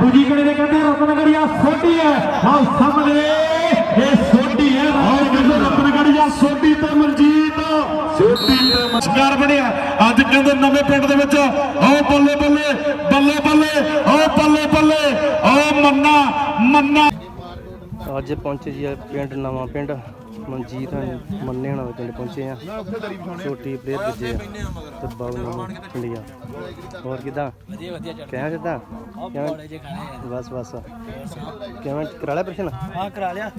ਦੂਜੀ ਕੜੀ ਦੇ ਕਹਿੰਦੇ ਰਤਨਗੜੀਆ ਸੋਢੀ ਹੈ। ਆਹ ਸਾਹਮਣੇ, ਇਹ ਸੋਢੀ ਹੈ। ਆਹ ਕਹਿੰਦੇ ਰਤਨਗੜੀਆ ਸੋਢੀ ਤੇ ਮਨਜੀਤ ਸੋਢੀ ਤੇ ਮਛਗਾਰ ਬਣਿਆ। ਅੱਜ ਕਹਿੰਦੇ ਨਵੇਂ ਪਿੰਡ ਦੇ ਵਿੱਚ ਆਹ ਬੱਲੇ ਬੱਲੇ ਬੱਲੇ ਬੱਲੇ ਆਹ ਬੱਲੇ ਬੱਲੇ ਆਹ ਮੰਨਾ ਮੰਨਾ। ਅੱਜ ਪਹੁੰਚੇ ਜੀ ਪਿੰਡ, ਨਵਾਂ ਪਿੰਡ। ਮਨਜੀਤ ਮੰਨੇ ਹਣਾ ਦੇ ਪਿੰਡ ਪਹੁੰਚੇ ਆ। ਛੋਟੀ ਪਲੇਅਰ ਆ ਤੇ ਬਾਬੂ ਨੂੰ ਪਿੰਡੀਆਂ ਹੋਰ ਕਿਦਾਂ? ਵਧੀਆ ਵਧੀਆ ਚੱਲ ਕਿਵੇਂ ਕਿਦਾਂ ਕਿਵੇਂ? ਬਸ ਬਸ। ਕਿਵੇਂ? ਕਰਾ ਲਿਆ ਪ੍ਰਸ਼ਨ? ਹਾਂ ਕਰਾ ਲਿਆ।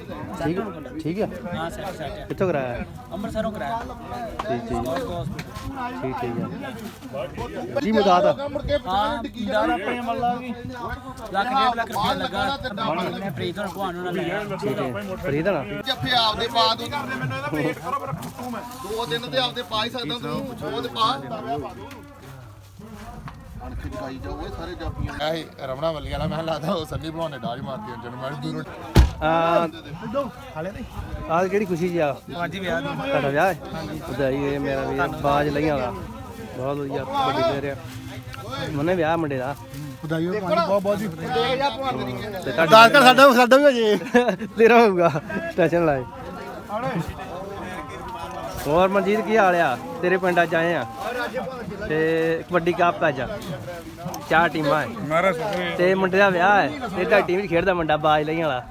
ਠੀਕ ਠੀਕ ਆ? ਹਾਂ ਸੈਟ ਸੈਟ ਕਿੱਥੋਂ ਕਰਾਇਆ? ਅੰਮ੍ਰਿਤਸਰੋਂ ਕਰਾਇਆ। ਠੀਕ ਠੀਕ। ਠੀਕ ਠੀਕ ਆ। ਜੀ ਮੁਦਾਦ ਹਾਂ ਆਪਣੇ ਮੱਲਾ ਵੀ ਲੱਖ ਡੇਢ ਲੱਖ ਰੁਪਇਆ ਲੱਗਾ। ਪ੍ਰੀਤ ਨੂੰ ਭਵਾਨ ਨੂੰ ਲਿਆ ਠੀਕ ਹੈ। ਫਰੀਦ ਨਾ ਜੱਫੇ ਆਪਦੇ ਪਾ ਦੋ ਦੋ ਦਿਨ ਤੇ ਆਪਦੇ ਪਾ ਹੀ ਸਕਦਾ ਤੂੰ ਉਹ ਤੇ ਪਾ। ਅਣਖ ਜਾਓ ਇਹ ਸਾਰੇ ਜਾਪੀਆਂ। ਆਹੀ ਰਮਣਾ ਵੱਲੀ ਵਾਲਾ ਮੈਂ ਲਾਦਾ ਉਹ ਸੰਨੀ ਭਲਵਾਨ ਨੇ ਡਾਜ ਮਾਰਤੀ ਅੰਜਨ ਮੈਂ ਦੂਰੋਂ। ਆ ਆਹ ਕਿਹੜੀ ਖੁਸ਼ੀ ਜੀ ਆ? ਅੱਜ ਹੀ ਵਿਆਹ ਤੁਹਾਡਾ ਵਿਆਹ ਹੈ? ਵਧਾਈ ਹੋਏ ਮੇਰਾ ਵੀ ਬਾਜ ਲਈਆਂ ਵਾਲਾ ਬਹੁਤ ਵਧੀਆ ਵੱਡੀ ਪਲੇਅਰ ਆ। ਮਨੇ ਵਿਆਹ ਮੁੰਡੇ ਦਾ। ਤੇ ਤੁਹਾਡਾ ਸਾਡਾ ਸਾਡਾ ਵੀ ਹੋ ਜੇ। ਤੇਰਾ ਹੋਊਗਾ। ਟੈਨਸ਼ਨ ਲਾਏ ਹੋਰ ਮਨਜੀਤ ਕੀ ਹਾਲ ਆ? ਤੇਰੇ ਪਿੰਡ ਅੱਜ ਆਏ ਆ। ਤੇ ਕਬੱਡੀ ਕੱਪ ਅੱਜ ਆ। ਚਾਰ ਟੀਮਾਂ ਹੈ ਤੇ ਮੁੰਡੇ ਦਾ ਵਿਆਹ ਹੈ ਤੇ ਤੁਹਾਡੀ ਟੀਮ ਵਿੱਚ ਖੇਡਦਾ ਮੁੰਡਾ ਬਾਜ ਲਈਆਂ ਵਾਲਾ।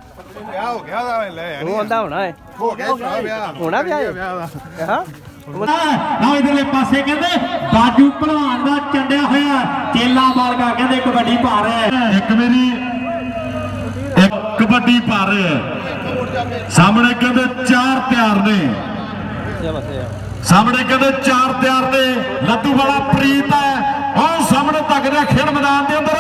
ਵਿਆਹ ਹੋ ਗਿਆ ਦਾ ਲੈ ਉਹ ਆਂਦਾ ਹੋਣਾ ਹੈ ਹੋ ਗਿਆ ਵਿਆਹ ਹੋਣਾ ਵਿਆਹ ਹੈ? ਹਾਂ? ਨਾ ਇਧਰਲੇ ਪਾਸੇ ਕਹਿੰਦੇ ਬਾਜੂ ਭਲਵਾਨ ਦਾ ਚੰਡਿਆ ਹੋਇਆ। ਚੇਲਾ ਮਾਲਕਾ ਕਹਿੰਦੇ ਕਬੱਡੀ ਪਾ ਰਿਹਾ ਹੈ ਇੱਕ ਮੇਰੀ ਇੱਕ ਕਬੱਡੀ ਪਾ ਰਹੇ ਆ ਸਾਹਮਣੇ ਕਹਿੰਦੇ ਚਾਰ ਤਿਆਰ ਨੇ। ਸਾਹਮਣੇ ਕਹਿੰਦੇ ਚਾਰ ਤਿਆਰ ਨੇ। ਲੱਦੂ ਵਾਲਾ ਪ੍ਰੀਤ ਹੈ। ਉਹ ਸਾਹਮਣੇ ਤੱਕ ਰਿਹਾ ਖੇਡ ਮੈਦਾਨ ਦੇ ਅੰਦਰ।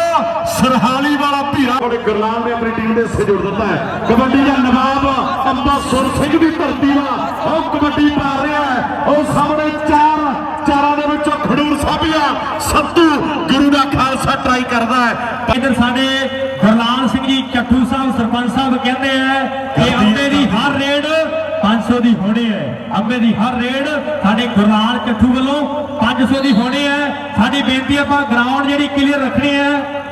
ਸਰਹਾਲੀ ਵਾਲਾ ਭੀਰਾ। ਬੜੇ ਗੁਰਲਾਲ ਨੇ ਆਪਣੀ ਟੀਮ ਦੇ ਸਹਿਯੋਗ ਦਿੱਤਾ ਹੈ। ਕਬੱਡੀ ਦਾ ਨਵਾਬ ਅੰਬਾ ਸੁਰ ਸਿੰਘ ਦੀ ਧਰਤੀ ਦਾ ਉਹ ਕਬੱਡੀ ਪਾ ਰਿਹਾ ਹੈ। ਉਹ ਸਾਹਮਣੇ ਚਾਰ ਚਾਰਾਂ ਦੇ ਵਿੱਚੋਂ ਖਡੂਰ ਸਾਬੀਆ ਸੱਤੂ ਗੁਰੂ ਦਾ ਖਾਲਸਾ ਟਰਾਈ ਕਰਦਾ ਹੈ। ਇਧਰ ਸਾਡੇ ਗੁਰਲਾਲ ਸਿੰਘ ਜੀ ਚੱਠੂ ਸਾਹਿਬ ਸਰਪੰਚ ਸਾਹਿਬ ਕਹਿੰਦੇ ਆ ਕਿ ਅੰਬੇ ਦੀ ਹਰ ਰੇਡ 500 ਦੀ ਹੋਣੀ ਹੈ। ਅੰਬੇ ਦੀ ਹਰ ਰੇਡ ਸਾਡੇ ਗੁਰਨਾਲ ਚੱਠੂ ਵੱਲੋਂ 500 ਦੀ ਹੋਣੀ ਹੈ। ਸਾਡੀ ਬੇਨਤੀ ਆਪਾਂ ਗਰਾਊਂਡ ਜਿਹੜੀ ਕਲੀਅਰ ਰੱਖਣੀ ਹੈ,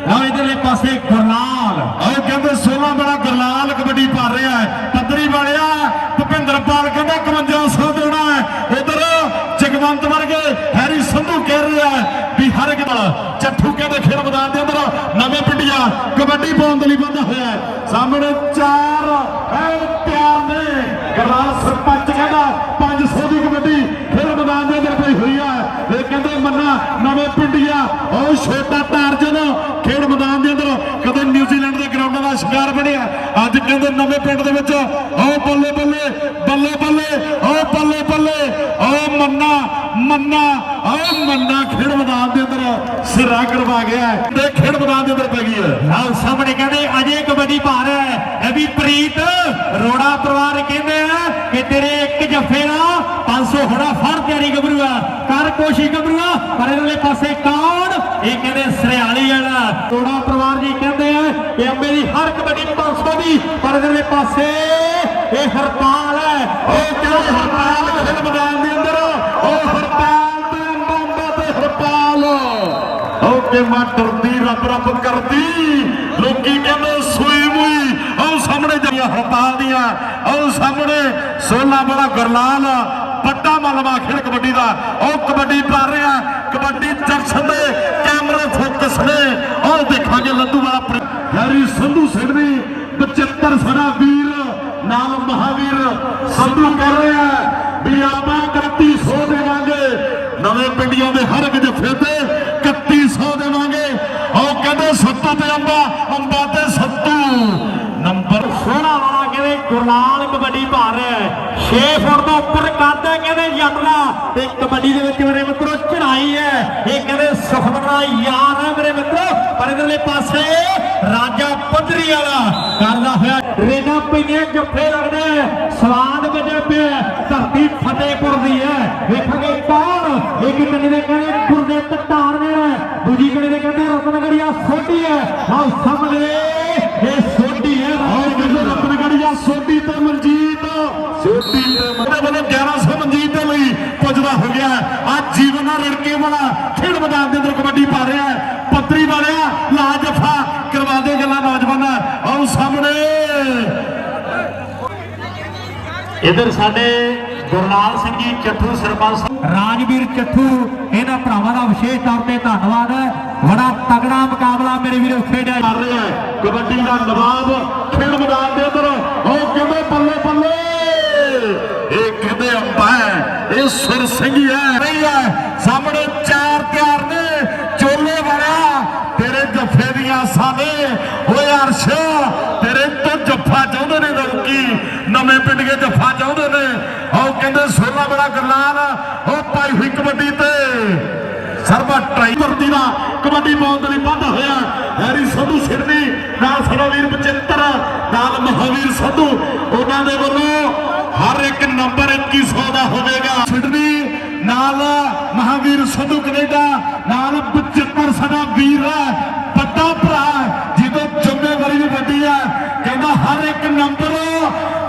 ਲਓ ਇਧਰਲੇ ਪਾਸੇ ਗੁਰਲਾਲ। ਉਹ ਕਹਿੰਦੇ 16 ਬੜਾ ਗੁਰਲਾਲ ਕਬੱਡੀ ਭਰ ਰਿਹਾ ਹੈ ਪੱਧਰੀ ਵਾਲਿਆ ਭੁਪਿੰਦਰਪਾਲ ਕਹਿੰਦਾ 5100 ਦੇਣਾ ਹੈ ਉਧਰ ਜਗਵੰਤ ਵਰਗੇ ਹੈਰੀ ਸੰਧੂ ਕਹਿ ਰਿਹਾ ਹੈ ਵੀ ਹਰ ਇੱਕ ਨਾਲ ਚੱਠੂ ਕਹਿੰਦੇ ਖੇਡ ਮੈਦਾਨ ਦੇ ਅੰਦਰ ਨਵੇਂ ਪਿੰਡੀਆਂ ਕਬੱਡੀ ਪਾਉਣ ਦੇ ਲਈ ਬੰਦਾ ਹੋਇਆ ਹੈ। ਸਾਹਮਣੇ ਚਾਰ ਐਨ ਪਿਆਰ ਨੇ। ਗੁਰਲਾਲ ਸਰਪੰਚ ਕਹਿੰਦਾ 500 ਦੀ ਕਬੱਡੀ ਖੇਡ ਮੈਦਾਨ ਦੇ ਅੰਦਰ ਪਈ ਹੋਈ ਹੈ। ਇਹ ਕਹਿੰਦੇ ਮੰਨਾ ਨਵੇਂ ਪਿੰਡੀਆਂ। ਉਹ ਛੋਟਾ ਟਾਰਜਨ ਖੇਡ ਮੈਦਾਨ ਦੇ ਅੰਦਰ ਕਦੇ ਨਿਊਜ਼ੀਲੈਂਡ ਦੇ ਗਰਾਊਂਡਾਂ ਦਾ ਸ਼ਿਕਾਰ ਬਣਿਆ। ਅੱਜ ਕਹਿੰਦੇ ਨਵੇਂ ਪਿੰਡ ਦੇ ਵਿੱਚ ਉਹ ਬੱਲੇ ਬੱਲੇ ਬੱਲੇ ਬੱਲੇ, ਉਹ ਬੱਲੇ ਬੱਲੇ, ਉਹ ਮੰਨਾ ਮੰਨਾ, ਉਹ ਮੰਨਾ ਖੇਡ ਮੈਦਾਨ ਦੇ ਅੰਦਰ ਸਿਰਾ ਕਰਵਾ ਗਿਆ ਹੈ। ਤੇ ਖੇਡ ਮੈਦਾਨ ਦੇ ਅੰਦਰ ਪੈ ਗਈ ਹੈ। ਲਓ, ਸਾਹਮਣੇ ਕਹਿੰਦੇ, ਅਜੇ ਕਬੱਡੀ ਪਾ ਹੈ। ਇਹ ਵੀ ਪ੍ਰੀਤ ਰੋੜਾ ਪਰਿਵਾਰ ਕਹਿੰਦੇ ਆ ਕਿ ਤੇਰੇ ਇੱਕ ਜੱਫੇ ਦਾ 500 ਹੋਣਾ ਫੜ ਤਿਆਰੀ ਗੱਭਰੂਆ। ਕਰ ਕੋਸ਼ਿਸ਼ ਗੱਭਰੂਆ, ਪਰ ਇਹਦੇ ਪਾਸੇ ਕੌਣ? ਇਹ ਕਹਿੰਦੇ ਸਰਿਆਲੀ ਵਾਲਾ। ਰੋੜਾ ਪਰਿਵਾਰ ਜੀ ਕਹਿੰਦੇ ਆ ਕਿ ਅੰਬੇ ਦੀ ਹਰ ਕਬੱਡੀ 500 ਦੀ, ਪਰ ਇਹਨਾਂ ਦੇ ਪਾਸੇ ਇਹ ਹਰਪਾਲ ਹੈ। ਇਹ ਕਹਿੰਦੇ ਹਰਪਾਲ ਖੇਡ ਮੈਦਾਨ ਦੇ ਅੰਦਰ ਉਹ ਹਰਪਾਲ ਤੇ ਅੰਬਾਂ ਤੇ ਹਰਪਾਲ ਉਹ ਕਿ ਮਾਂ ਡਰਦੀ, ਰੱਬ ਰੱਬ ਕਰਦੀ, ਲੋਕੀ ਕਹਿੰਦੇ ਸੂਈ ਮੂਈ ਉਹ ਸਾਹਮਣੇ ਜਿਹੜੀਆਂ ਹਰਪਾਲ ਦੀਆਂ ਉਹ ਸਾਹਮਣੇ ਸੋਨਾ ਬੜਾ ਗੁਰਲਾਲ, ਵੱਡਾ ਮਲਵਾ ਖੇਡ ਕਬੱਡੀ ਦਾ, ਉਹ ਕਬੱਡੀ ਪਾ ਰਿਹਾ, ਕਬੱਡੀ ਜੰਕਸ਼ਨ ਦੇ ਕੈਮਰੇ ਫੋਕਸ ਨੇ ਉਹ ਦੇਖਾਂਗੇ ਲੱਡੂ ਵਾਲਾ ਹੈਰੀ ਸੰਧੂ ਸਿੰਘ 75 ਸਾਡਾ ਵੀਰ, ਨਾਲ ਮਹਾਵੀਰ ਸੰਧੂ ਕਰ ਰਿਹਾ ਵੀ ਆਪਾਂ 3100 ਦੇਵਾਂਗੇ। ਨਵੇਂ ਪਿੰਡੀਆਂ ਦੇ ਹਰ ਇੱਕ ਜੱਫੇ ਤੇ ਕਹਿੰਦੇ ਅੰਬਾ ਤੇ ਸੱਤੂ। ਨੰਬਰ ਸੋਹਣਾ ਵਾਲਾ ਕਹਿੰਦੇ ਗੁਰਲਾਲ ਕਬੱਡੀ ਪਾ ਰਿਹਾ ਹੈ। 6 ਫੁੱਟ ਤੋਂ ਉੱਪਰ ਕੱਦ ਹੈ ਕਹਿੰਦੇ ਜੱਟ ਤੇ ਕਬੱਡੀ ਦੇ ਵਿੱਚ ਮੇਰੇ ਮਿੱਤਰੋ ਚੜਾਈ ਹੈ। ਇਹ ਕਹਿੰਦੇ ਸੁਖਮਨ ਯਾਰ ਹੈ ਮੇਰੇ ਮਿੱਤਰੋ। ਪਰ ਇਧਰਲੇ ਪਾਸੇ ਰਾਜਾ ਪੱਧਰੀ ਵਾਲਾ ਕਰਦਾ ਹੋਇਆ। ਰੇਡਾ ਪਈਆਂ, ਜੱਫੇ ਲੱਗਦਾ ਸਵਾਦ ਵਜੇ ਪਿਆ ਧਰਤੀ ਫਤਿਹਪੁਰ ਦੀ ਹੈ। ਵੇਖਾਂਗੇ ਕੌਣ ਇੱਕ ਕੰਨੀ ਦੇ ਕਹਿੰਦੇ ਰਹੀ ਹੈ। ਆਓ ਸਾਹਮਣੇ ਇਹ ਸੋਢੀ ਹੈ। ਔਰ ਜਦੋਂ ਰਤਨਗੜੀਆ ਸੋਢੀ ਤੇ ਮਨਜੀਤ। ਸੋਢੀ ਤੇ ਮਤਲਬ 1100 ਮਨਜੀਤ ਦੇ ਲਈ ਪੁੱਜਦਾ ਹੋ ਗਿਆ ਅੱਜ ਜੀਵਨ ਰੜਕੇ ਵਾਲਾ ਖੇਡ ਮੈਦਾਨ ਦੇ ਅੰਦਰ ਕਬੱਡੀ ਪਾ ਰਿਹਾ ਪੱਤਰੀ ਵਾਲਿਆ ਲਾ ਜਫਾ ਕਰਵਾ ਦੇ ਗੱਲਾਂ ਨੌਜਵਾਨਾਂ। ਆਓ ਸਾਹਮਣੇ। ਇਧਰ ਸਾਡੇ ਗੁਰਨਾਲ ਸਿੰਘ ਜੀ, ਚੱਠੂ ਸਰਪੰਚ ਰਾਜਵੀਰ ਚੱਠੂ, ਇਹਨਾਂ ਭਰਾਵਾਂ ਦਾ ਵਿਸ਼ੇਸ਼ ਤੌਰ ਤੇ ਧੰਨਵਾਦ। ਹੈ ਬੜਾ ਤਗੜਾ ਮੁਕਾਬਲਾ ਮੇਰੇ ਵੀਰੋ ਖੇਡਿਆ ਕਰ ਰਿਹਾ ਹੈ। ਕਬੱਡੀ ਦਾ ਨਵਾਬ ਖੇਡ ਮੈਦਾਨ ਦੇ ਅੰਦਰ। ਉਹ ਕਹਿੰਦੇ ਬੱਲੇ ਬੱਲੇ ਇਹ ਕਹਿੰਦੇ ਅੰਬਾ ਹੈ? ਇਹ ਸੁਰ ਸਿੰਘ ਹੀ ਨਹੀਂ ਹੈ। ਸਾਹਮਣੇ ਚਾਰ ਤਿਆਰ ਨੇ। ਚੋਲੇ ਵਾਲਿਆ ਤੇਰੇ ਜੱਫੇ ਦੀਆਂ ਸਾਨੇ। ਓਏ ਅਰਸ਼ ਤੇਰੇ ਤੋਂ ਜੱਫਾ ਚਾਹੁੰਦੇ ਨੇ ਲੋਕੀ ਨਵੇਂ ਪਿੰਡ ਦੇ ਜੱਫਾ ਚਾਹੁੰਦੇ ਨੇ। ਉਹ ਕਹਿੰਦੇ ਸੋਲਾ ਬੜਾ ਗਰਲਾਲ ਉਹ ਪਾਈ ਹੋਈ ਕਬੱਡੀ ਤੇ। ਸਰਬਾ ਟਰਾਈ ਵਰਦੀ ਦਾ ਕਬੱਡੀ ਪਾਉਣ ਦੇ ਲਈ ਵਾਧਾ ਹੋਇਆ। ਹੈਰੀ ਸੰਧੂ ਸਿਰਨੀ ਨਾਲ ਸਾਡਾ ਵੀਰ ਬਚਿੱਤਰ, ਨਾਲ ਮਹਾਵੀਰ ਸੰਧੂ। ਉਹਨਾਂ ਦੇ ਵੱਲੋਂ ਹਰ ਇੱਕ ਨੰਬਰ 2100 ਦਾ ਹੋਵੇਗਾ। ਸਿਡਨੀ, ਨਾਲ ਮਹਾਵੀਰ ਸੰਧੂ ਕੈਨੇਡਾ, ਨਾਲ ਬਚਿੱਤਰ ਸਾਡਾ ਵੀਰ ਹੈ, ਵੱਡਾ ਭਰਾ ਜਿਹਦੇ ਜ਼ਿੰਮੇਵਾਰੀ ਵੀ ਵੱਡੀ ਹੈ। ਕਹਿੰਦਾ ਹਰ ਇੱਕ ਨੰਬਰ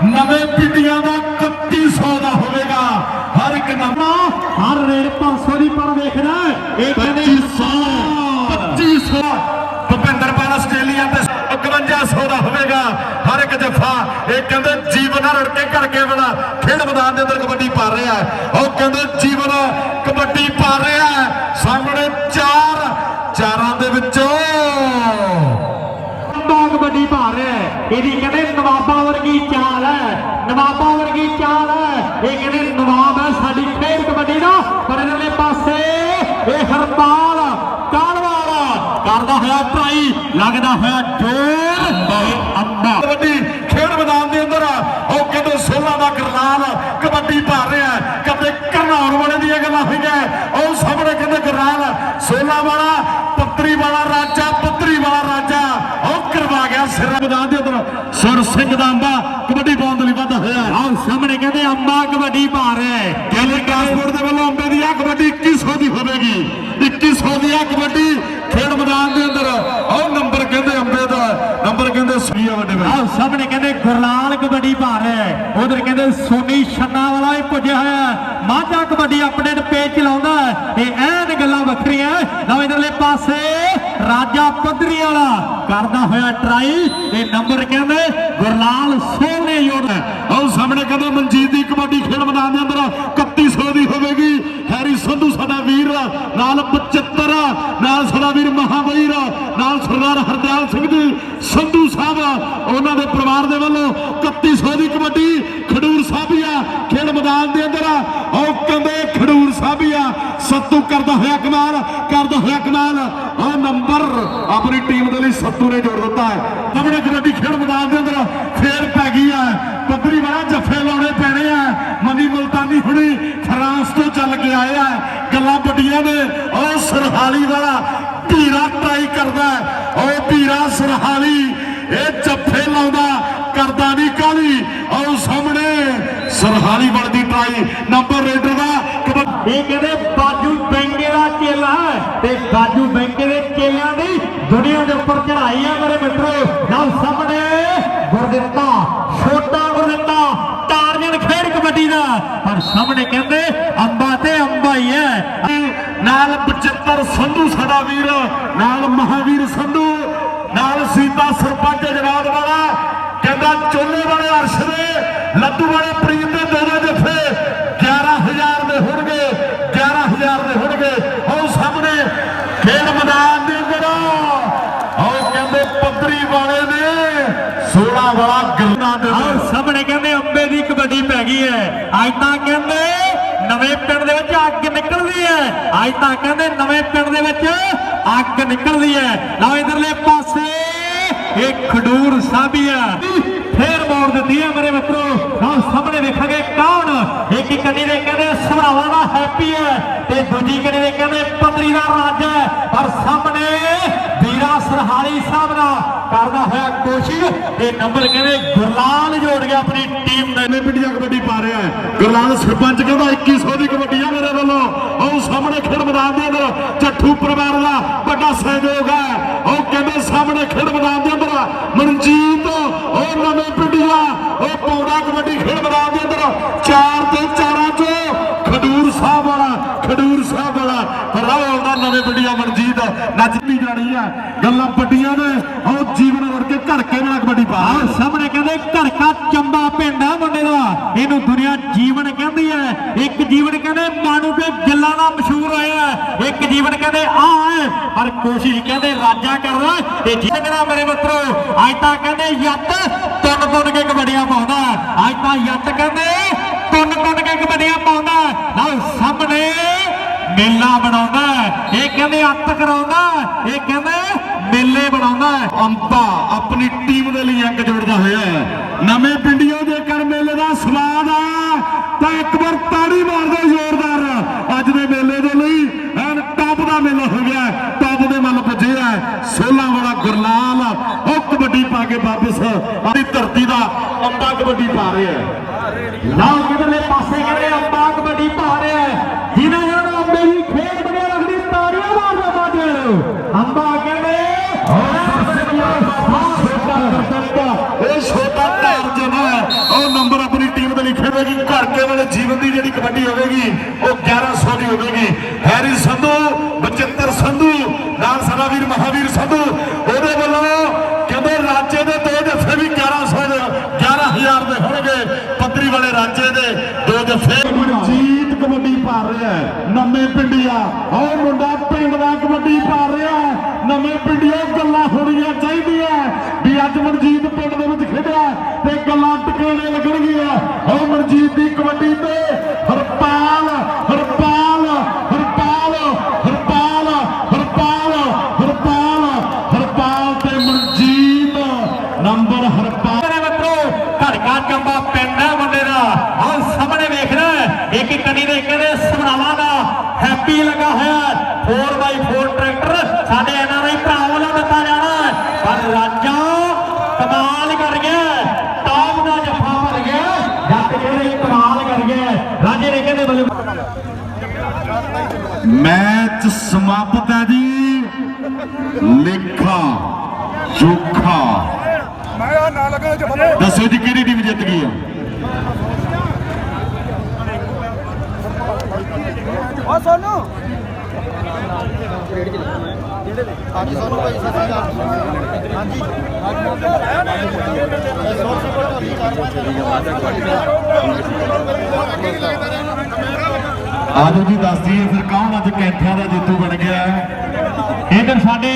ਨਵੇਂ ਪਿੰਡੀਆਂ ਦਾ 3100 ਦਾ ਹਰ ਇੱਕ ਨੰਬਰ ਹਰ ਰੇਡ 500 ਦੀ ਪਰ ਵੇਖਣਾ ਇਹ 2500 2500 ਭੁਪਿੰਦਰ ਪਾਲ ਆਸਟ੍ਰੇਲੀਆ ਤੇ 5100 ਦਾ ਹੋਵੇਗਾ ਹਰ ਇੱਕ ਜੱਫਾ। ਇਹ ਕਹਿੰਦੇ ਜੀਵਨ ਨਾਲ ਰੜ ਕੇ ਘਰ ਕੇ ਵਾਲਾ ਖੇਡ ਮੈਦਾਨ ਦੇ ਅੰਦਰ ਕਬੱਡੀ ਪਾ ਰਿਹਾ ਉਹ ਕਹਿੰਦੇ ਜੀਵਨ ਕਬੱਡੀ ਪਾ ਰਿਹਾ ਇਹਦੀ ਕਹਿੰਦੇ ਨਵਾਬਾਂ ਵਰਗੀ ਚਾਲ ਹੈ, ਨਵਾਬਾਂ ਵਰਗੀ ਚਾਲ ਹੈ। ਇਹ ਕਹਿੰਦੇ ਨਵਾਬ ਹੈ ਸਾਡੀ ਖੇਡ ਕਬੱਡੀ ਦਾ, ਪਰ ਇਹਦੇ ਪਾਸੇ ਇਹ ਹਰਪਾਲ ਕਾਲਵਾਲ ਕਰਦਾ ਹੋਇਆ ਟਰਾਈ, ਲੱਗਦਾ ਹੋਇਆ ਜੋਰ ਇਹ ਅੰਬਾ। ਕਬੱਡੀ ਖੇਡ ਮੈਦਾਨ ਦੇ ਅੰਦਰ ਉਹ ਕਹਿੰਦੇ ਸੋਲਾ ਦਾ ਗਰਲਾਲ ਕਬੱਡੀ ਪਾ ਰਿਹਾ ਹੈ। ਕਦੇ ਕਰਨਾਉਣ ਵਾਲੇ ਦੀਆਂ ਗੱਲਾਂ ਹੋਈਆਂ ਉਹ ਸਾਹਮਣੇ ਕਹਿੰਦੇ ਗਰਲਾਲ ਸੋਲਾ ਵਾਲਾ ਪੱਤਰੀ ਵਾਲਾ ਰਾਜਾ ਪੱਤਰੀ ਵਾਲਾ ਰਾਜਾ ਉਹ ਕਰਵਾ ਗਿਆ ਸਿਰ ਮੈਦਾਨ ਦੇ ਸੁਰ ਸਿੰਘ ਦਾ ਅੰਬਾ ਕਬੱਡੀ ਪਾਉਣ ਦੇ ਲਈ ਵਾਧਾ ਹੋਇਆ ਹੈ। ਆਹ ਸਾਹਮਣੇ ਕਹਿੰਦੇ ਅੰਬਾ ਕਬੱਡੀ ਪਾ ਰਿਹਾ ਹੈ। ਗਿੱਲ ਟਰਾਂਸਪੋਰਟ ਦੇ ਵੱਲੋਂ ਅੰਬੇ ਦੀ ਆ ਕਬੱਡੀ 2100 ਦੀ ਹੋਵੇਗੀ। 2100 ਦੀ ਆ ਕਬੱਡੀ ਖੇਡ ਮੈਦਾਨ ਦੇ ਅੰਦਰ। ਉਹ ਨੰਬਰ ਕਹਿੰਦੇ ਅੰਬੇ ਦਾ ਨੰਬਰ ਕਹਿੰਦੇ ਸੂਈਆ ਵੱਡੇ ਭਾਈ ਆਹ ਸਾਹਮਣੇ ਕਹਿੰਦੇ ਗੁਰਲਾਲ ਕਬੱਡੀ ਪਾ ਰਿਹਾ ਹੈ। ਉਧਰ ਕਹਿੰਦੇ ਸੋਨੀ ਛੰਨਾ ਵਾਲਾ ਵੀ ਪੁੱਜਿਆ ਹੋਇਆ ਹੈ। ਮਾਝਾ ਕਬੱਡੀ ਅਪਡੇਟ ਪੇਜ ਚਲਾਉਂਦਾ ਇਹ ਐਨ ਗੱਲਾਂ ਵੱਖਰੀਆਂ। ਲਓ ਇਧਰਲੇ ਪਾਸੇ। ਰਾਜਾ ਪੱਧਰੀ ਵਾਲਾ ਕਰਦਾ ਹੋਇਆ ਟਰਾਈ ਇਹ ਨੰਬਰ ਕਹਿੰਦੇ ਗੁਰਲਾਲ ਸੋਨੇ ਜੋੜਦਾ ਉਹ ਸਾਹਮਣੇ ਕਹਿੰਦੇ ਮਨਜੀਤ ਦੀ ਕਬੱਡੀ ਖੇਡ ਮੈਦਾਨ ਦੇ ਅੰਦਰ 3100 ਦੀ ਹੋਵੇਗੀ। ਹੈਰੀ ਸੰਧੂ ਸਾਡਾ ਵੀਰ, ਨਾਲ 75 ਨਾਲ ਸਾਡਾ ਵੀਰ ਮਹਾਵੀਰ ਸਰਦਾਰ ਹਰਦਿਆਲ ਸਿੰਘ ਜੀ, ਸੰਧੂ ਸਾਹਿਬ, ਉਹਨਾਂ ਦੇ ਪਰਿਵਾਰ ਦੇ ਵੱਲੋਂ 3100 ਦੀ ਕਬੱਡੀ ਖਡੂਰ ਸਾਹਿਬੀਆ ਖੇਡ ਮੈਦਾਨ ਦੇ ਅੰਦਰ ਆਓ ਕਹਿੰਦੇ ਖਡੂਰ ਸਾਹਿਬੀਆ ਸੱਤੂ ਕਰਦਾ ਹੋਇਆ ਕਮਾਲ, ਕਰਦਾ ਹੋਇਆ ਕਮਾਲ। ਉਹ ਨੰਬਰ ਆਪਣੀ ਟੀਮ ਦੇ ਲਈ ਸੱਤੂ ਨੇ ਜੋੜ ਦਿੱਤਾ ਹੈ। ਸਾਹਮਣੇ ਕਬੱਡੀ ਖੇਡ ਮੈਦਾਨ ਦੇ ਅੰਦਰ ਫੇਰ ਪੈ ਗਈ ਹੈ ਪੱਧਰੀ ਵਾਲਾ ਜੱਫੇ ਲਾਉਣੇ ਪੈਣੇ ਆ। ਮਨੀ ਮੁਲਤਾਨੀ ਹੁਣੀ ਫਰਾਂਸ ਤੋਂ ਚੱਲ ਕੇ ਆਇਆ ਹੈ ਗੱਲਾਂ ਵੱਡੀਆਂ ਨੇ। ਉਹ ਸਰਹਾਲੀ ਵਾਲਾ ਧੀਰਾ ਟਰਾਈ ਕਰਦਾ ਹੈ। ਉਹ ਧੀਰਾ ਸਰਹਾਲੀ, ਇਹ ਜੱਫੇ ਲਾਉਂਦਾ, ਕਰਦਾ ਨਹੀਂ ਕਾਲੀ ਉਹ ਸਾਹਮਣੇ, ਸਰਹਾਲੀ ਬਣਦੀ ਟਰਾਈ। ਨੰਬਰ ਰੇਡਰ ਦਾ ਕਬੱਡੀ ਇਹ ਕਹਿੰਦੇ ਬਾਜੂ ਬੈਂਕੇ ਦਾ ਚੇਲਾ ਹੈ ਤੇ ਬਾਜੂ ਬੈਂਕੇ ਦੇ ਚੇਲਿਆਂ ਦੀ ਦੁਨੀਆ ਦੇ ਉੱਪਰ ਚੜ੍ਹਾਈ ਹੈ ਮੇਰੇ ਮਿੱਤਰੋ। ਨਾਲ ਸਾਹਮਣੇ ਗੁਰਦਿੱਤਾ, ਛੋਟਾ ਗੁਰਦਿੱਤਾ ਟਾਰਜਨ ਖੇਡ ਕਬੱਡੀ ਦਾ। ਪਰ ਸਾਹਮਣੇ ਕਹਿੰਦੇ ਅੰਬਾ ਤੇ ਅੰਬਾ ਹੀ। ਹੈ ਨਾਲ 75 ਸੰਧੂ ਸਾਡਾ ਵੀਰ, ਨਾਲ ਮਹਾਵੀਰ ਸੰਧੂ, ਨਾਲ ਸੀਤਾ ਸਰਪੰਚ ਜਨਾਬ ਵਾਲਾ, ਕਹਿੰਦਾ ਚੋਲੇ ਵਾਲੇ ਅਰਸ਼ ਦੇ, ਲੱਡੂ ਵਾਲੇ ਪ੍ਰੀਤ ਦੇ ਦੋਵੇਂ ਜੱਫੇ 11000 ਦੇ ਹੋਣਗੇ 11000 ਦੇ ਹੋਣਗੇ। ਉਹ ਸਾਹਮਣੇ ਖੇਡ ਮੈਦਾਨ ਦੇ ਅੰਦਰ ਉਹ ਕਹਿੰਦੇ ਪੱਧਰੀ ਵਾਲੇ ਨੇ 16 ਵਾਲਾ ਗੱਲਾਂ ਦੇ ਸਾਹਮਣੇ ਕਹਿੰਦੇ ਅੰਬੇ ਦੀ ਕਬੱਡੀ ਪੈ ਗਈ ਹੈ। ਅੱਜ ਤਾਂ ਕਹਿੰਦੇ ਨਵੇਂ ਪਿੰਡ ਦੇ ਵਿੱਚ ਅੱਜ ਤਾਂ ਕਹਿੰਦੇ ਨਵੇਂ ਪਿੰਡ ਦੇ ਵਿੱਚ ਅੱਗ ਨਿਕਲਦੀ ਹੈ। ਲਓ ਇਧਰਲੇ ਪਾਸੇ ਇਹ ਖਡੂਰ ਸਾਬੀਆ ਫੇਰ ਮੋੜ ਦਿੱਤੀ ਹੈ ਮੇਰੇ ਮਿੱਤਰੋ। ਲਓ ਸਾਹਮਣੇ ਵੇਖਾਂਗੇ ਕੌਣ? ਇੱਕ ਕੰਨੀ ਦੇ ਕਹਿੰਦੇ ਸਭਰਾਵਾਂ ਦਾ ਹੈਪੀ ਹੈ ਤੇ ਦੂਜੀ ਕੰਨੀ ਦੇ ਕਹਿੰਦੇ ਪਤਰੀ ਦਾ ਰਾਜਾ ਹੈ। ਪਰ ਸਾਹਮਣੇ ਵੀਰਾ ਸਰਹਾਲੀ ਸਾਹਿਬ ਦਾ ਕਰਦਾ ਹੋਇਆ ਕੋਸ਼ਿਸ਼ ਇਹ ਨੰਬਰ ਕਹਿੰਦੇ ਗੁਰਲਾਲ ਜੋੜ ਗਿਆ ਆਪਣੀ ਟੀਮ ਦੇ। ਨੇ ਪਿੰਡੀਆਂ ਕਬੱਡੀ ਪਾ ਰਿਹਾ ਹੈ? ਗੁਰਲਾਲ ਸਰਪੰਚ ਕਹਿੰਦਾ 2100 ਦੀ ਕਬੱਡੀ ਆ ਮੇਰੇ ਵੱਲੋਂ। ਉਹ ਸਾਹਮਣੇ ਖੇਡ ਮੈਦਾਨ ਦੇ ਅੰਦਰ, ਚੱਠੂ ਪਰਿਵਾਰ ਦਾ ਵੱਡਾ ਸਹਿਯੋਗ ਹੈ। ਉਹ ਕਹਿੰਦੇ ਸਾਹਮਣੇ ਖੇਡ ਮੈਦਾਨ ਦੇ ਅੰਦਰ, ਮਨਜੀਤ, ਉਹ ਨਵੇਂ ਪਿੰਡੀਆਂ, ਉਹ ਪੌੜਾ ਕਬੱਡੀ ਖੇਡ ਮੈਦਾਨ ਦੇ ਅੰਦਰ। ਚਾਰ ਤੇ ਚਾਰਾਂ ਚੋਂ ਖਡੂਰ ਸਾਹਿਬ ਵਾਲਾ, ਖਡੂਰ ਸਾਹਿਬ ਵਾਲਾ ਭਰਾ ਆਉਂਦਾ ਨਵੇਂ ਪਿੰਡੀਆ ਮਨਜੀਤ ਨੱਚਦੀ ਜਾਣੀ ਆ। ਗੱਲਾਂ ਵੱਡੀਆਂ ਨੇ, ਉਹ ਜੀਵਨ ਵਰ ਕੇ ਧੜਕੇ ਨਾਲ ਕਬੱਡੀ ਪਾ। ਸਾਹਮਣੇ ਕਹਿੰਦੇ ਧੜਕਾ ਚੰਬਾ ਪਿੰਡ ਆ ਮੁੰਡੇ ਦਾ। ਇਹਨੂੰ ਦੁਨੀਆ ਜੀਵਨ ਕਹਿੰਦੀ ਹੈ ਇੱਕ ਜੀਵਨ ਕਹਿੰਦੇ, ਮਾਨੂ ਕੇ ਗਿੱਲਾਂ ਦਾ ਮਸ਼ਹੂਰ ਹੋਇਆ ਇੱਕ ਜੀਵਨ ਕਹਿੰਦੇ ਆ ਹੈ। ਪਰ ਕੋਸ਼ਿਸ਼ ਕਹਿੰਦੇ, ਰਾਜਾ ਕਰਨਾ ਤੇ ਜਿੰਦਗਰਾ ਮੇਰੇ ਮਿੱਤਰੋ, ਅੱਜ ਤਾਂ ਕਹਿੰਦੇ, ਯੱਤ ਤੁੰਨ ਤੁੰਨ ਕੇ ਕਬੱਡੀਆਂ ਪਾਉਂਦਾ। ਅੱਜ ਤਾਂ ਯੱਤ ਕਹਿੰਦੇ, ਤੁੰਨ ਤੁੰਨ ਕੇ ਕਬੱਡੀਆਂ ਪਾਉਂਦਾ। ਲਓ ਸਾਹਮਣੇ ਮੇਲਾ ਬਣਾਉਂਦਾ ਇਹ ਕਹਿੰਦੇ ਅੱਤ ਕਰਾਉਂਦਾ ਇਹ ਕਹਿੰਦੇ ਮੇਲੇ ਬਣਾਉਂਦਾ ਅੰਪਾ ਆਪਣੀ ਟੀਮ ਦੇ ਲਈ ਅੰਕ ਜੋੜਦਾ ਹੋਇਆ ਹੈ ਨਵੇਂ ਪਿੰਡੀਆਂ ਦੇ ਕਰ ਮੇਲੇ ਦਾ ਸਵਾਦ ਆਇਆ ਤਾਂ ਇੱਕ ਵਾਰ ਤਾੜੀ ਮਾਰ ਦਿਓ ਜ਼ੋਰਦਾਰ ਅੱਜ ਦੇ ਮੇਲੇ ਦੇ ਲਈ ਐਨ ਟੌਪ ਦਾ ਮੇਲਾ ਹੋ ਗਿਆ ਹੈ। ਟੌਪ ਦੇ ਮੱਲ ਪੁੱਜੇ ਹੈ ਸੋਲਾਂ ਵਾਲਾ ਗੁਰਲਾਲ ਉਹ ਕਬੱਡੀ ਪਾ ਕੇ ਵਾਪਸ ਆਪਣੀ ਧਰਤੀ ਦਾ ਅੰਪਾ ਕਬੱਡੀ ਪਾ ਰਿਹਾ ਹੈ ਲਾਓ ਕਿਧਰਲੇ ਪਾਸੇ ਕਹਿੰਦੇ ਅੰਬਾ ਕਬੱਡੀ ਪਾ ਰਿਹਾ ਹੈ ਜਿਨ੍ਹਾਂ ਜਿਹਨਾਂ ਨੂੰ ਅੰਬੇ ਦੀ ਖੇਡ ਵਧੀਆ ਲੱਗਦੀ ਤਾੜੀਆਂ ਮਾਰਦਾ ਬਾਜੇ ਅੰਬਾ ਕਹਿੰਦੇ ਇਹ ਛੋਟਾ ਟਾਰਜਨ ਹੈ ਉਹ ਨੰਬਰ ਆਪਣੀ ਟੀਮ ਘਰ ਕੇ ਵਾਲੇ ਜੀਵਨ ਦੀ ਜਿਹੜੀ ਕਬੱਡੀ ਹੋਵੇਗੀ, ਉਹ 1100 ਦੀ ਹੋਵੇਗੀ। ਹੈਰੀ ਸੰਧੂ, ਬਚਿੱਤਰ ਸੰਧੂ, ਨਾਲ ਸਾਡਾ ਵੀਰ ਮਹਾਵੀਰ ਸੰਧੂ, ਉਹਦੇ ਵੱਲੋਂ ਕਹਿੰਦੇ ਰਾਜੇ ਦੇ ਦੋ ਜੱਫੇ ਵੀ 1100 ਦੇ 11000 ਦੇ ਹੋਣਗੇ। ਪੱਤਰੀ ਵਾਲੇ ਰਾਜੇ ਦੇ ਦੋ ਜੱਫੇ ਭਰ ਰਿਹਾ ਨਵੇਂ ਪਿੰਡੀਆ। ਉਹ ਮੁੰਡਾ ਪਿੰਡ ਦਾ ਕਬੱਡੀ ਭਰ ਰਿਹਾ ਨਵੇਂ ਪਿੰਡੀਆਂ ਗੱਲਾਂ ਹੋਣੀਆਂ ਚਾਹੀਦੀਆਂ ਵੀ ਅੱਜ ਮਨਜੀਤ ਪਿੰਡ ਦੇ ਵਿੱਚ ਖੇਡਿਆ ਤੇ ਗੱਲਾਂ ਟਿਕਾਣੇ ਲੱਗਣਗੀਆਂ। ਉਹ ਮਨਜੀਤ ਦੀ ਕਬੱਡੀ ਤੇ ਹਰਪਾਲ ਹਰਪਾਲ ਹਰਪਾਲ ਹਰਪਾਲ ਹਰਪਾਲ ਹਰਪਾਲ ਹਰਪਾਲ ਤੇ ਮਨਜੀਤ। ਨੰਬਰ ਹਰਪਾਲ। ਮੇਰੇ ਮਿੱਤਰੋ ਘੜਕਾ ਚੰਬਾ ਪਿੰਡ ਹੈ ਮੁੰਡੇ ਦਾ। ਆਹ ਸਾਹਮਣੇ ਵੇਖਣਾ ਇੱਕ ਕੰਨੀ ਦੇ ਕਹਿੰਦੇ ਸਮਰਾਲਾ ਦਾ ਹੈਪੀ ਲੱਗਾ ਹੋਇਆ 4x4 ਟਰੈਕਟਰ ਸਾਡੇ ਐਨਆਰਆਈ ਭਰਾਵਾਂ ਵੱਲੋਂ ਦਿੱਤਾ ਜਾਣਾ ਹੈ। ਪਰ ਰਾਜਾ ਕਮਾਲ ਕਰ ਗਿਆ ਟਾਪ ਦਾ ਜੱਫਾ ਭਰ ਗਿਆ ਜੱਟ ਕਹਿੰਦੇ ਕਮਾਲ ਕਰ ਗਿਆ ਰਾਜੇ ਨੇ ਕਹਿੰਦੇ ਬੱਲੇ ਮੈਚ ਸਮਾਪਤ ਹੈ ਜੀ। ਲੇਖਾ ਜੋਖਾ। ਦੱਸੋ ਜੀ ਕਿਹੜੀ ਟੀਮ ਜਿੱਤ ਗਈ ਹੈ ਓ ਸੋਨੂ। ਹਾਂਜੀ। ਸਾਨੂੰ ਭਾਈ ਸਤਿ ਸ਼੍ਰੀ ਅਕਾਲ ਹਾਂਜੀ। ਆਜੋ ਜੀ, ਦੱਸ ਦਈਏ ਫਿਰ ਕੌਣ ਅੱਜ ਕੈਂਠਿਆਂ ਦਾ ਜੇਤੂ ਬਣ ਗਿਆ ਹੈ? ਇਧਰ ਸਾਡੇ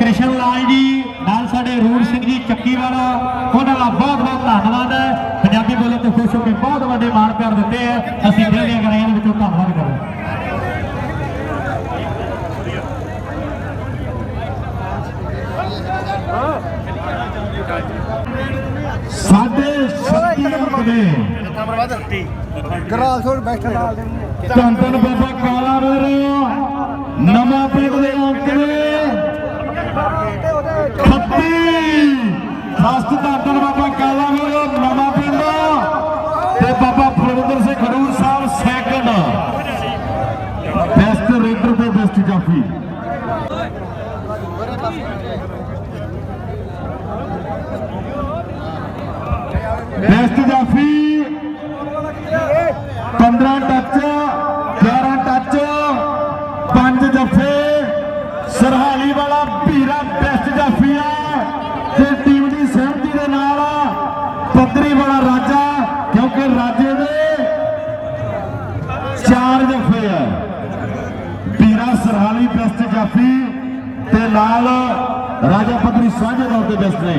ਕ੍ਰਿਸ਼ਨ ਲਾਲ ਜੀ, ਨਾਲ ਸਾਡੇ ਰੂੜ ਸਿੰਘ ਜੀ, ਚੱਕੀ ਵਾਲਾ, ਉਹਨਾਂ ਦਾ ਬਹੁਤ ਬਹੁਤ ਧੰਨਵਾਦ ਹੈ। ਪੰਜਾਬੀ ਬੋਲਣ ਤੇ ਖੁਸ਼ ਹੋ ਕੇ ਬਹੁਤ ਵੱਡੇ ਮਾਣ ਪਿਆਰ ਦਿੱਤੇ ਹੈ। ਅਸੀਂ ਦਿਲ ਦੀਆਂ ਗਰਾਈਆਂ ਦੇ ਵਿੱਚੋਂ ਧੰਨਵਾਦ ਕਰਦੇ ਹਾਂ। ਸਾਡੇ 36 ਅੰਕ ਦੇ ਗਰਾਲ ਛੋੜ ਬੈਠਾ ਨਾਲ। ਧੰਨ ਧੰਨ ਬਾਬਾ ਕਾਲਾ ਮੇਰਾ ਨਵਾਂ ਪਿੰਡ ਦੇ ਅੰਕ ਦੇ 36 ਫਸਟ ਧੰਨ ਧੰਨ ਬਾਬਾ ਕਾਲਾ ਮੇਰਾ ਨਵਾਂ ਪਿੰਡ। ਤੇ ਬਾਬਾ Farvinder Singh Khadur Sahib second best raider ਤੇ ਬੈਸਟ ਜਾਫੀ ਬੈਸਟ ਜਾਫੀ 15 ਟੱਚ 11 ਟੱਚ, ਪੰਜ ਜੱਫੇ, ਸਰਹਾਲੀ ਵਾਲਾ ਭੀਰਾ ਬੈਸਟ ਜਾਫੀ ਹੈ ਤੇ ਟੀਮ ਦੀ ਸਹਿਮਤੀ ਦੇ ਨਾਲ ਪੱਧਰੀ ਵਾਲਾ ਰਾਜਾ, ਕਿਉਂਕਿ ਰਾਜੇ ਦੇ ਚਾਰ ਜੱਫੇ ਹੈ ਭੀਰਾ ਸਰਹਾਲੀ ਬੈਸਟ ਜਾਫੀ ਤੇ ਨਾਲ ਰਾਜਾ ਪੱਧਰੀ ਸਾਂਝੇ ਤੌਰ ਤੇ ਬੈਸਟ ਨੇ।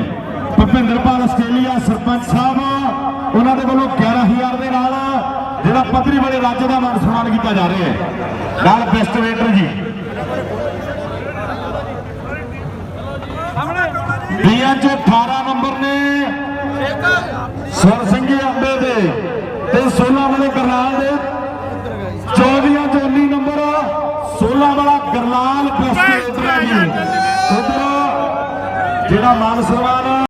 ਭੁਪਿੰਦਰਪਾਲ ਆਸਟ੍ਰੇਲੀਆ ਸਰਪੰਚ ਸਾਹਿਬ, ਉਹਨਾਂ ਦੇ ਵੱਲੋਂ 11000 ਦੇ ਨਾਲ ਜਿਹੜਾ ਪੱਧਰੀ ਵਾਲੇ ਰਾਜੇ ਦਾ ਮਾਨ ਸਨਮਾਨ ਕੀਤਾ ਜਾ ਰਿਹਾ ਹੈ। ਨਾਲ ਬੈਸਟ ਵੇਟਰ ਜੀ। ਬੀਆਂ ਚ 18 ਨੰਬਰ ਨੇ। ਸੁਰ ਸਿੰਘੀ ਅੰਬੇ ਦੇ ਤੇ 16 ਵਾਲੇ ਕਰਨਾਲ ਦੇ। 24 ਚ 19 ਨੰਬਰ 16 ਵਾਲਾ ਗਰਲਾਲ ਬੈਸਟ ਵੇਟਰ ਜੀ। ਉਧਰ ਜਿਹੜਾ ਮਾਨ ਸਨਮਾਨ